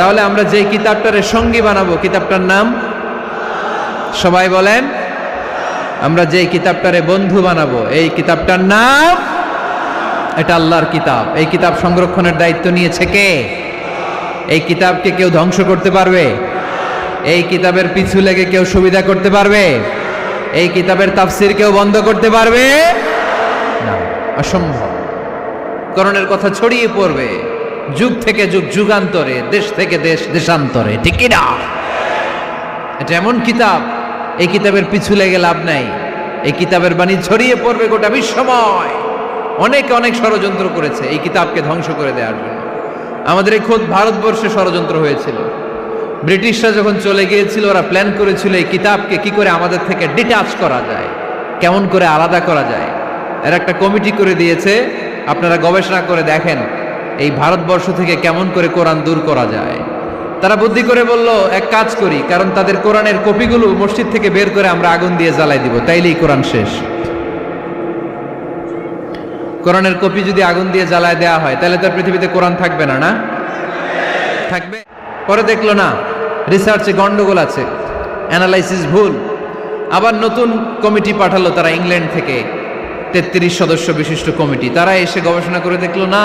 তাহলে আমরা যে কিতাবটারে সঙ্গী বানাবো, কিতাবটার নাম? সবাই বলেন, আমরা যে কিতাবটারে বন্ধু বানাবো, এই কিতাবটার নাম? এটা আল্লাহর কিতাব। এই কিতাব সংরক্ষণের দায়িত্ব নিয়েছে কে? এই কিতাবকে কেউ ধ্বংস করতে পারবে? এই কিতাবের পিছু লেগে কেউ সুবিধা করতে পারবে? এই কিতাবের তাফসির কেউ বন্ধ করতে পারবে? না, অসম্ভব। করণের কথা ছড়িয়ে পড়বে। যুগ থেকে যুগ, যুগান্তরে, দেশ থেকে দেশ, দেশান্তরে, ঠিক না? এটা এমন কিতাব, এই কিতাবের পিছু লেগে লাভ নাই। এই কিতাবের বাণী ছড়িয়ে পড়বে গোটা বিশ্বময়। অনেকে অনেক ষড়যন্ত্র করেছে এই কিতাবকে ধ্বংস করে দেওয়ার জন্য। আমাদের এই খোদ ভারতবর্ষে ষড়যন্ত্র হয়েছিল। ব্রিটিশরা যখন চলে গিয়েছিল, ওরা প্ল্যান করেছিল এই কিতাবকে কি করে আমাদের থেকে ডিটাচ করা যায়, কেমন করে আলাদা করা যায়। এর একটা কমিটি করে দিয়েছে, আপনারা গবেষণা করে দেখেন এই ভারতবর্ষ থেকে কেমন করে কোরআন দূর করা যায়? তারা বুদ্ধি করে বলল, এক কাজ করি, কারণ তাদের কোরআনের কপিগুলো মসজিদ থেকে বের করে আমরা আগুন দিয়ে জ্বালাই দিব। তাইলেই কোরআন শেষ। কোরআনের কপি যদি আগুন দিয়ে জ্বালায় দেওয়া হয়, তাহলে তার পৃথিবীতে কোরআন থাকবে না না? থাকবে। পরে দেখল, না, রিসার্চে গন্ডগোল আছে, অ্যানালাইসিস ভুল। আবার নতুন কমিটি পাঠালো তারা ইংল্যান্ড থেকে, তেত্রিশ সদস্য বিশিষ্ট কমিটি। তারা এসে গবেষণা করে দেখল, না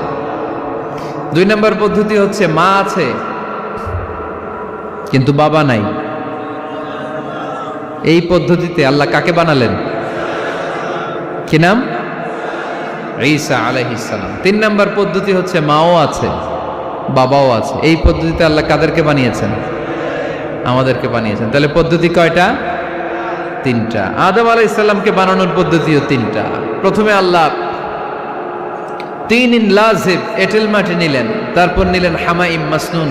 দুই নম্বর পদ্ধতি হচ্ছে মা আছে, কিন্তু বাবা নাই। এই পদ্ধতিতে আল্লাহ কাকে বানালেন? কি নাম? ঈসা আলাইহিসালাম তিন নম্বর পদ্ধতি হচ্ছে মাও আছে, বাবাও আছে। এই পদ্ধতিতে আল্লাহ কাদেরকে বানিয়েছেন? আমাদেরকে বানিয়েছেন। তাহলে পদ্ধতি কয়টা? তিনটা। আদম আলাইসাল্লামকে বানানোর পদ্ধতিও তিনটা। প্রথমে আল্লাহ তিন ইন লাজিব এটেল মাটি নিলেন তারপর নিলেন হামাইম মাসনুন।